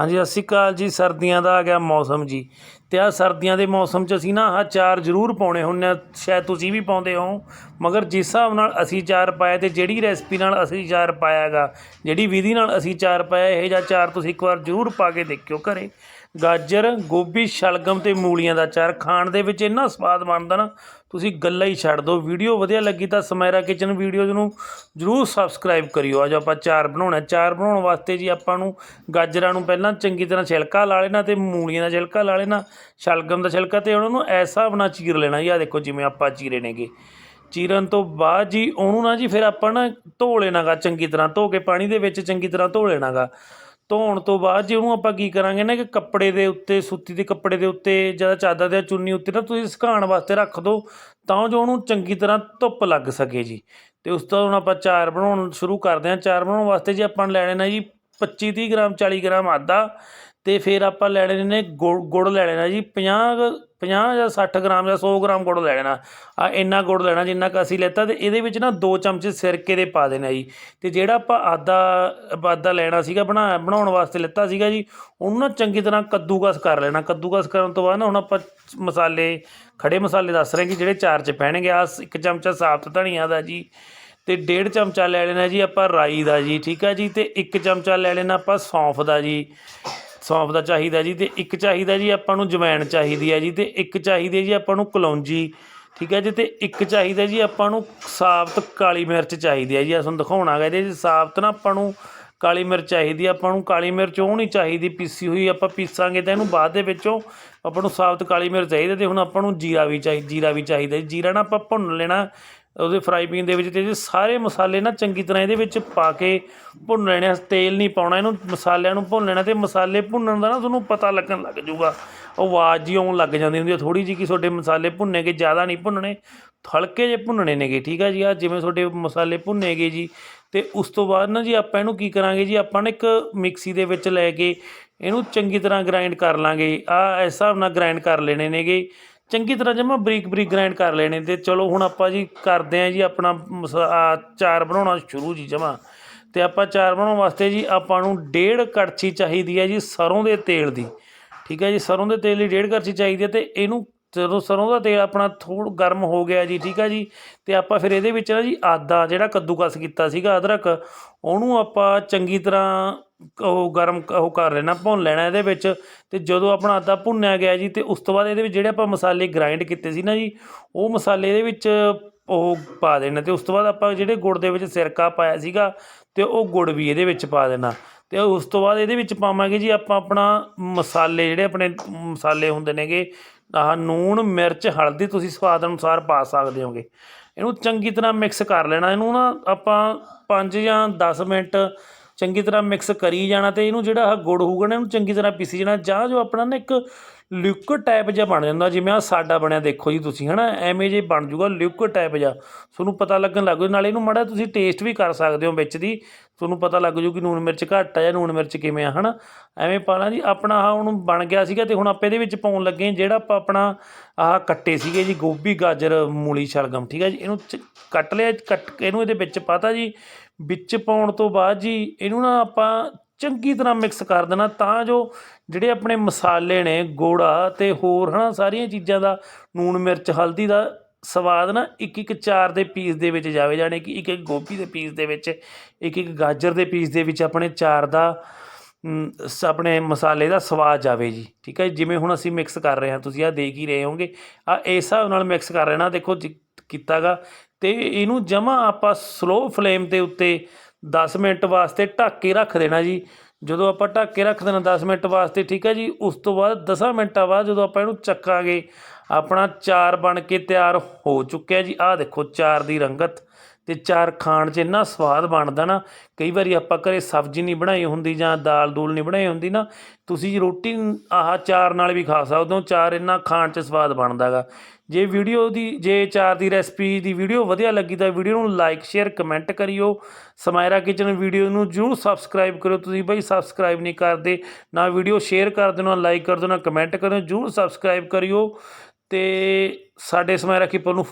ਹਾਂਜੀ, ਸਤਿ ਸ਼੍ਰੀ ਅਕਾਲ ਜੀ। ਸਰਦੀਆਂ ਦਾ ਆ ਗਿਆ ਮੌਸਮ ਜੀ। ਤੇ ਆ ਸਰਦੀਆਂ ਦੇ ਮੌਸਮ 'ਚ ਅਸੀਂ ਨਾ ਆਹ ਚਾਰ ਜ਼ਰੂਰ ਪਾਉਣੇ ਹੁੰਦੇ ਆ। ਸ਼ਾਇਦ ਤੁਸੀਂ ਵੀ ਪਾਉਂਦੇ ਹੋ। ਮਗਰ ਜਿਸ ਹਿਸਾਬ ਨਾਲ ਅਸੀਂ ਚਾਰ ਪਾਇਆ ਤੇ ਜਿਹੜੀ ਰੈਸਪੀ ਨਾਲ ਅਸੀਂ ਚਾਰ ਪਾਇਆ ਹੈਗਾ ਜਿਹੜੀ ਵਿਧੀ ਨਾਲ ਅਸੀਂ ਚਾਰ ਪਾਇਆ, ਇਹ ਜਿਹਾ ਚਾਰ ਤੁਸੀਂ ਇੱਕ ਵਾਰ ਜ਼ਰੂਰ ਪਾ ਕੇ ਦੇਖਿਓ ਘਰੇ। ਗਾਜਰ, ਗੋਭੀ, ਸ਼ਲਗਮ ਤੇ ਮੂਲੀਆਂ ਦਾ ਚਾਰ ਖਾਣ ਦੇ ਵਿੱਚ ਇੰਨਾ ਸਵਾਦ ਬਣਦਾ ਨਾ, ਤੁਸੀਂ ਗੱਲਾਂ ਹੀ ਛੱਡ ਦਿਓ। ਵੀਡੀਓ ਵਧੀਆ ਲੱਗੀ ਤਾਂ ਸਮੈਰਾ ਕਿਚਨ ਵੀਡੀਓਜ਼ ਨੂੰ ਜਰੂਰ ਸਬਸਕ੍ਰਾਈਬ ਕਰਿਓ। ਅੱਜ ਆਪਾਂ ਚਾਰ ਬਣਾਉਣਾ। ਚਾਰ ਬਣਾਉਣ ਵਾਸਤੇ ਜੀ ਆਪਾਂ ਨੂੰ ਗਾਜਰਾਂ ਨੂੰ ਪਹਿਲਾਂ ਚੰਗੀ ਤਰ੍ਹਾਂ ਛਿਲਕਾ ਲਾ ਲੈਣਾ ਤੇ ਮੂਲੀਆਂ ਦਾ ਛਿਲਕਾ ਲਾ ਲੈਣਾ, ਸ਼ਲਗਮ ਦਾ ਛਿਲਕਾ ਤੇ ਉਹਨਾਂ ਨੂੰ ਐਸਾ ਬਣਾ ਚੀਰ ਲੈਣਾ ਜੀ। ਆ ਦੇਖੋ ਜਿਵੇਂ ਆਪਾਂ ਚੀਰੇ ਨੇਗੇ। ਚੀਰਨ ਤੋਂ ਬਾਅਦ ਜੀ ਉਹਨੂੰ ਨਾ ਜੀ ਫਿਰ ਆਪਾਂ ਨਾ ਧੋ ਲੈਣਾਗਾ ਚੰਗੀ ਤਰ੍ਹਾਂ। ਧੋ ਕੇ ਪਾਣੀ ਦੇ ਵਿੱਚ ਚੰਗੀ ਤਰ੍ਹਾਂ ਧੋ ਲੈਣਾਗਾ। ਧੋਣ ਤੋਂ ਬਾਅਦ ਜੇ ਉਹਨੂੰ ਆਪਾਂ ਕੀ ਕਰਾਂਗੇ ਨਾ ਕਿ ਕੱਪੜੇ ਦੇ ਉੱਤੇ, ਸੂਤੀ ਦੇ ਕੱਪੜੇ ਦੇ ਉੱਤੇ ਜਾਂ ਚਾਦਰ ਦੇ ਚੁੰਨੀ ਉੱਤੇ ਨਾ ਤੁਸੀਂ ਸੁਕਾਉਣ ਵਾਸਤੇ ਰੱਖ ਦਿਓ ਤਾਂ ਜੋ ਉਹਨੂੰ ਚੰਗੀ ਤਰ੍ਹਾਂ ਧੁੱਪ ਲੱਗ ਸਕੇ ਜੀ। ਤੇ ਉਸ ਤੋਂ ਹੁਣ ਆਪਾਂ ਚਾਰ ਬਣਾਉਣ ਸ਼ੁਰੂ ਕਰਦੇ ਹਾਂ। ਚਾਰ ਬਣਾਉਣ ਵਾਸਤੇ ਜੀ ਆਪਾਂ ਲੈਣੇ ਨੇ ਜੀ 25 30 ਗ੍ਰਾਮ 40 ਗ੍ਰਾਮ ਆਦਾ ਅਤੇ ਫਿਰ ਆਪਾਂ ਲੈ ਲੈਣੇ ਨੇ ਗੁੜ ਗੁੜ ਲੈ ਲੈਣਾ ਜੀ 50 50 ਜਾਂ ਸੱਠ ਗ੍ਰਾਮ ਜਾਂ ਸੌ ਗ੍ਰਾਮ ਗੁੜ ਲੈ ਲੈਣਾ। ਆ ਇੰਨਾ ਗੁੜ ਲੈਣਾ ਜਿੰਨਾ ਕੁ ਅਸੀਂ ਲੈਤਾ ਅਤੇ ਇਹਦੇ ਵਿੱਚ ਨਾ ਦੋ ਚਮਚੇ ਸਿਰਕੇ ਦੇ ਪਾ ਦੇਣਾ ਜੀ। ਅਤੇ ਜਿਹੜਾ ਆਪਾਂ ਆਦਾ ਆਦਾ ਲੈਣਾ ਸੀਗਾ, ਬਣਾ, ਬਣਾਉਣ ਵਾਸਤੇ ਲੈਤਾ ਸੀਗਾ ਜੀ, ਉਹਨੂੰ ਨਾ ਚੰਗੀ ਤਰ੍ਹਾਂ ਕੱਦੂਕਸ ਕਰ ਲੈਣਾ। ਕੱਦੂਕਸ ਕਰਨ ਤੋਂ ਬਾਅਦ ਨਾ ਹੁਣ ਆਪਾਂ ਮਸਾਲੇ, ਖੜੇ ਮਸਾਲੇ ਦੱਸ ਰਹੇ ਕਿ ਜਿਹੜੇ ਚਾਰ ਚ ਪੈਣਗੇ। ਆ ਇੱਕ ਚਮਚਾ ਸਾਬਤ ਧਨੀਆ ਦਾ ਜੀ, ਤੇ ਡੇਢ ਚਮਚਾ ਲੈ ਲੈਣਾ ਜੀ ਆਪਾਂ ਰਾਈ ਦਾ ਜੀ, ਠੀਕ ਹੈ ਜੀ, ਤੇ ਇੱਕ ਚਮਚਾ ਲੈ ਲੈਣਾ ਆਪਾਂ ਸੌਂਫ ਦਾ ਜੀ। ਸੌਂਫ ਦਾ ਚਾਹੀਦਾ ਜੀ ਅਤੇ ਇੱਕ ਚਾਹੀਦਾ ਜੀ ਆਪਾਂ ਨੂੰ ਜਵੈਣ ਚਾਹੀਦੀ ਹੈ ਜੀ ਅਤੇ ਇੱਕ ਚਾਹੀਦੀ ਹੈ ਜੀ ਆਪਾਂ ਨੂੰ ਕਲੌਂਜੀ, ਠੀਕ ਹੈ ਜੀ ਅਤੇ ਇੱਕ ਚਾਹੀਦਾ ਜੀ ਆਪਾਂ ਨੂੰ ਸਾਬਤ ਕਾਲੀ ਮਿਰਚ ਚਾਹੀਦੀ ਹੈ ਜੀ ਆ ਤੁਹਾਨੂੰ ਦਿਖਾਉਣਾ ਗਾ ਇਹਦੇ 'ਚ ਸਾਬਤ ਨਾ ਆਪਾਂ ਨੂੰ ਕਾਲੀ ਮਿਰਚ ਚਾਹੀਦੀ ਆਪਾਂ ਨੂੰ ਕਾਲੀ ਮਿਰਚ ਉਹ ਨਹੀਂ ਚਾਹੀਦੀ ਪੀਸੀ ਹੋਈ, ਆਪਾਂ ਪੀਸਾਂਗੇ ਤਾਂ ਇਹਨੂੰ ਬਾਅਦ ਦੇ ਵਿੱਚੋਂ ਆਪਾਂ ਨੂੰ ਸਾਬਤ ਕਾਲੀ ਮਿਰਚ ਚਾਹੀਦੀ ਅਤੇ ਹੁਣ ਆਪਾਂ ਨੂੰ ਜੀਰਾ ਵੀ ਚਾਹੀ, ਜੀਰਾ ਵੀ ਚਾਹੀਦਾ ਜੀ, ਜੀਰਾ ਨਾ ਆਪਾਂ ਭੁੰਨ ਲੈਣਾ ਉਹਦੇ ਫਰਾਈ ਪੀਨ ਦੇ ਵਿੱਚ ਤੇ ਇਹ ਸਾਰੇ ਮਸਾਲੇ ਨਾ ਚੰਗੀ ਤਰ੍ਹਾਂ ਇਹਦੇ ਵਿੱਚ ਪਾ ਕੇ ਭੁੰਨ ਲੈਣੇ ਤੇਲ ਨਹੀਂ ਪਾਉਣਾ ਇਹਨੂੰ, ਮਸਾਲਿਆਂ ਨੂੰ ਭੁੰਨ ਲੈਣਾ ਤੇ ਮਸਾਲੇ ਭੁੰਨਣ ਦਾ ਨਾ ਤੁਹਾਨੂੰ ਪਤਾ ਲੱਗਣ ਲੱਗ ਜਾਊਗਾ। ਉਹ ਆਵਾਜ਼ ਜੀ ਆਉਣ ਲੱਗ ਜਾਂਦੀ ਹੁੰਦੀ ਹੈ ਥੋੜੀ ਜਿਹੀ ਕਿ ਤੁਹਾਡੇ ਮਸਾਲੇ ਭੁੰਨੇਗੇ ਜ਼ਿਆਦਾ ਨਹੀਂ ਭੁੰਨਣੇ, ਹਲਕੇ ਜਿਹੇ ਭੁੰਨਣੇ ਨੇਗੇ, ਠੀਕ ਆ ਜੀ? ਆ ਜਿਵੇਂ ਤੁਹਾਡੇ ਮਸਾਲੇ ਭੁੰਨੇਗੇ ਜੀ, ਤੇ ਉਸ ਤੋਂ ਬਾਅਦ ਨਾ ਜੀ ਆਪਾਂ ਇਹਨੂੰ ਕੀ ਕਰਾਂਗੇ ਜੀ? ਆਪਾਂ ਨੇ ਇੱਕ ਮਿਕਸੀ ਦੇ ਵਿੱਚ ਲੈ ਕੇ ਇਹਨੂੰ ਚੰਗੀ ਤਰ੍ਹਾਂ ਗ੍ਰਾਈਂਡ ਕਰ ਲਾਂਗੇ। ਆ ਇਸ ਹਿਸਾਬ ਨਾਲ ਗ੍ਰਾਈਂਡ ਕਰ ਲੈਣੇ ਨੇਗੇ। ਚੰਗੀ ਤਰ੍ਹਾਂ ਜਮਾ ਬਰੀਕ ਬਰੀਕ ਗ੍ਰਾਇੰਡ ਕਰ ਲੈਣੇ ਤੇ ਚਲੋ ਹੁਣ ਆਪਾਂ ਜੀ ਕਰਦੇ ਹਾਂ ਜੀ ਆਪਣਾ ਮਸਾ- ਆਹ ਚਾਰ ਬਣਾਉਣਾ ਸ਼ੁਰੂ ਜੀ ਜਮਾ। ਤੇ ਆਪਾਂ ਚਾਰ ਬਣਾਉਣ ਵਾਸਤੇ ਜੀ ਆਪਾਂ ਨੂੰ ਡੇਢ ਕੜਛੀ ਚਾਹੀਦੀ ਹੈ ਜੀ ਸਰੋਂ ਦੇ ਤੇਲ ਦੀ। ਠੀਕ ਹੈ ਜੀ, ਸਰੋਂ ਦੇ ਤੇਲ ਦੀ ਡੇਢ ਕੜਛੀ ਚਾਹੀਦੀ ਹੈ ਤੇ ਇਹਨੂੰ ਜਦੋਂ ਸਰ੍ਹੋਂ ਦਾ ਤੇਲ ਆਪਣਾ ਥੋੜਾ ਗਰਮ ਹੋ ਗਿਆ ਜੀ, ਠੀਕ ਹੈ ਜੀ ਅਤੇ ਆਪਾਂ ਫਿਰ ਇਹਦੇ ਵਿੱਚ ਨਾ ਜੀ ਆਦਾ ਜਿਹੜਾ ਕੱਦੂਕਸ ਕੀਤਾ ਸੀਗਾ, ਅਦਰਕ, ਉਹਨੂੰ ਆਪਾਂ ਚੰਗੀ ਤਰ੍ਹਾਂ ਉਹ ਗਰਮ ਉਹ ਕਰ ਲੈਣਾ, ਭੁੰਨ ਲੈਣਾ ਇਹਦੇ ਵਿੱਚ ਅਤੇ ਜਦੋਂ ਆਪਣਾ ਆਦਾ ਭੁੰਨਿਆ ਗਿਆ ਜੀ ਅਤੇ ਉਸ ਤੋਂ ਬਾਅਦ ਇਹਦੇ ਵਿੱਚ ਜਿਹੜੇ ਆਪਾਂ ਮਸਾਲੇ ਗ੍ਰਾਇੰਡ ਕੀਤੇ ਸੀ ਨਾ ਜੀ, ਉਹ ਮਸਾਲੇ ਇਹਦੇ ਵਿੱਚ ਉਹ ਪਾ ਦੇਣਾ ਅਤੇ ਉਸ ਤੋਂ ਬਾਅਦ ਆਪਾਂ ਜਿਹੜੇ ਗੁੜ ਦੇ ਵਿੱਚ ਸਿਰਕਾ ਪਾਇਆ ਸੀਗਾ ਅਤੇ ਉਹ ਗੁੜ ਵੀ ਇਹਦੇ ਵਿੱਚ ਪਾ ਦੇਣਾ। ਅਤੇ ਉਸ ਤੋਂ ਬਾਅਦ ਇਹਦੇ ਵਿੱਚ ਪਾਵਾਂਗੇ ਜੀ ਆਪਾਂ ਆਪਣਾ ਮਸਾਲੇ ਜਿਹੜੇ ਆਪਣੇ ਮਸਾਲੇ ਹੁੰਦੇ ਨੇਗੇ, ਆਹ ਲੂਣ ਮਿਰਚ, ਹਲਦੀ ਤੁਸੀਂ ਸਵਾਦ ਅਨੁਸਾਰ ਪਾ ਸਕਦੇ ਹੋਗੇ। ਇਹਨੂੰ ਚੰਗੀ ਤਰ੍ਹਾਂ ਮਿਕਸ ਕਰ ਲੈਣਾ, ਇਹਨੂੰ ਨਾ ਆਪਾਂ 5 ਜਾਂ 10 ਮਿੰਟ ਚੰਗੀ ਤਰ੍ਹਾਂ ਮਿਕਸ ਕਰੀ ਜਾਣਾ ਤੇ ਇਹਨੂੰ ਜਿਹੜਾ ਆਹ ਗੁੜ ਹੋਊਗਾ ਨਾ, ਇਹਨੂੰ ਚੰਗੀ ਤਰ੍ਹਾਂ ਪੀਸੀ ਜਾਣਾ, ਜਾਂ ਜੋ ਆਪਣਾ ਨਾ ਇੱਕ ਲਿਕੁਇਡ ਟਾਈਪ ਜਿਹਾ ਬਣ ਜਾਂਦਾ, ਜਿਵੇਂ ਆ ਸਾਡਾ ਬਣਿਆ, ਦੇਖੋ ਜੀ ਤੁਸੀਂ, ਹਨਾ? ਐਵੇਂ ਜੇ ਬਣ ਜੂਗਾ ਲਿਕੁਇਡ ਟਾਈਪ ਜਿਹਾ। ਤੁਹਾਨੂੰ ਪਤਾ ਲੱਗਣ ਲੱਗ ਜੂ ਨਾਲੇ ਇਹਨੂੰ ਮੜਾ ਤੁਸੀਂ ਟੇਸਟ ਵੀ ਕਰ ਸਕਦੇ ਹੋ ਵਿੱਚ ਦੀ। ਤੁਹਾਨੂੰ ਪਤਾ ਲੱਗ ਜੂ ਕਿ ਨੂਣ ਮਿਰਚ ਘੱਟ ਆ ਜਾਂ ਨੂਣ ਮਿਰਚ ਕਿਵੇਂ ਆ, ਹਨਾ? ਐਵੇਂ ਪਾਣਾ ਜੀ, ਆਪਣਾ ਆਹ ਹੁਣ ਬਣ ਗਿਆ ਸੀਗਾ ਤੇ ਹੁਣ ਆਪਾਂ ਇਹਦੇ ਵਿੱਚ ਪਾਉਣ ਲੱਗੇ ਜਿਹੜਾ ਆਪਾਂ ਆਪਣਾ ਆਹ ਕੱਟੇ ਸੀਗੇ ਜੀ, ਗੋਭੀ, ਗਾਜਰ, ਮੂਲੀ, ਸ਼ਲਗਮ, ਠੀਕ ਹੈ ਜੀ? ਇਹਨੂੰ ਕੱਟ ਲਿਆ, ਕੱਟ ਕੇ ਇਹਨੂੰ ਇਹਦੇ ਵਿੱਚ ਪਾਤਾ ਜੀ। ਵਿੱਚ ਪਾਉਣ ਤੋਂ ਬਾਅਦ ਜੀ, ਇਹਨੂੰ ਨਾ ਆਪਾਂ ਚੰਗੀ ਤਰ੍ਹਾਂ ਮਿਕਸ ਕਰ ਦੇਣਾ, ਤਾਂ ਜੋ ਜਿਹੜੇ ਆਪਣੇ ਮਸਾਲੇ ਨੇ, ਗੋੜਾ ਅਤੇ ਹੋਰ ਹੈ ਨਾ ਸਾਰੀਆਂ ਚੀਜ਼ਾਂ ਦਾ ਲੂਣ ਮਿਰਚ, ਹਲਦੀ ਦਾ ਸਵਾਦ ਨਾ ਇੱਕ ਇੱਕ ਚਾਰ ਦੇ ਪੀਸ ਦੇ ਵਿੱਚ ਜਾਵੇ, ਜਾਣੀ ਕਿ ਇੱਕ ਇੱਕ ਗੋਭੀ ਦੇ ਪੀਸ ਦੇ ਵਿੱਚ, ਇੱਕ ਇੱਕ ਗਾਜਰ ਦੇ ਪੀਸ ਦੇ ਵਿੱਚ ਆਪਣੇ ਚਾਰ ਦਾ ਸ- ਆਪਣੇ ਮਸਾਲੇ ਦਾ ਸਵਾਦ ਜਾਵੇ ਜੀ, ਠੀਕ ਹੈ ਜਿਵੇਂ ਹੁਣ ਅਸੀਂ ਮਿਕਸ ਕਰ ਰਹੇ ਹਾਂ, ਤੁਸੀਂ ਆ ਦੇਖ ਹੀ ਰਹੇ ਹੋਗੇ ਆ ਇਸ ਹਿਸਾਬ ਨਾਲ ਮਿਕਸ ਕਰ ਲੈਣਾ ਦੇਖੋ ਜੀ ਕੀਤਾਗਾ ਤੇ ਇਹਨੂੰ ਜਮਾ ਆਪਾਂ ਸਲੋ ਫਲੇਮ ਦੇ ਉੱਤੇ 10 ਮਿੰਟ ਵਾਸਤੇ ਢੱਕ ਕੇ ਰੱਖ ਦੇਣਾ ਜੀ। ਜਦੋਂ ਆਪਾਂ ਢੱਕ ਕੇ ਰੱਖ ਦੇਣਾ 10 ਮਿੰਟ ਵਾਸਤੇ, ਠੀਕ ਹੈ ਜੀ, ਉਸ ਤੋਂ ਬਾਅਦ 10 ਮਿੰਟਾਂ ਬਾਅਦ ਜਦੋਂ ਆਪਾਂ ਇਹਨੂੰ ਚੱਕਾਂਗੇ, ਆਪਣਾ ਚਾਰ ਬਣ ਕੇ ਤਿਆਰ ਹੋ ਚੁੱਕਿਆ ਜੀ। ਆਹ ਦੇਖੋ ਚਾਰ ਦੀ ਰੰਗਤ। ਅਤੇ ਚਾਰ ਖਾਣ 'ਚ ਇੰਨਾ ਸਵਾਦ ਬਣਦਾ ਨਾ, ਕਈ ਵਾਰੀ ਆਪਾਂ ਘਰੇ ਸਬਜ਼ੀ ਨਹੀਂ ਬਣਾਈ ਹੁੰਦੀ ਜਾਂ ਦਾਲ ਦੂਲ ਨਹੀਂ ਬਣਾਈ ਹੁੰਦੀ ਨਾ, ਤੁਸੀਂ ਰੋਟੀ ਆਹ ਚਾਰ ਨਾਲ ਵੀ ਖਾ ਸਕਦੇ ਹੋ, ਚਾਰ ਇੰਨਾ ਖਾਣ 'ਚ ਸਵਾਦ ਬਣਦਾ ਗਾ। ਜੇ ਵੀਡੀਓ ਦੀ, ਜੇ ਚਾਰ ਦੀ ਰੈਸਪੀ ਦੀ ਵੀਡੀਓ ਵਧੀਆ ਲੱਗੀ ਤਾਂ ਵੀਡੀਓ ਨੂੰ ਲਾਈਕ, ਸ਼ੇਅਰ, ਕਮੈਂਟ ਕਰਿਓ। ਸਮਾਇਰਾ ਕਿਚਨ ਵੀਡੀਓ ਨੂੰ ਜਰੂਰ ਸਬਸਕ੍ਰਾਈਬ ਕਰਿਓ। ਤੁਸੀਂ ਬਈ ਸਬਸਕ੍ਰਾਈਬ ਨਹੀਂ ਕਰਦੇ, ਨਾ ਵੀਡੀਓ ਸ਼ੇਅਰ ਕਰ ਦਿਓ ਨਾ ਲਾਈਕ ਕਰ ਦਿਓ ਨਾ ਕਮੈਂਟ ਕਰਿਓ ਜਰੂਰ ਸਬਸਕ੍ਰਾਈਬ ਕਰਿਓ। ਤੇ ਸਾਡੇ ਸਮਾਇਰਾ ਕੀਪਰ ਨੂੰ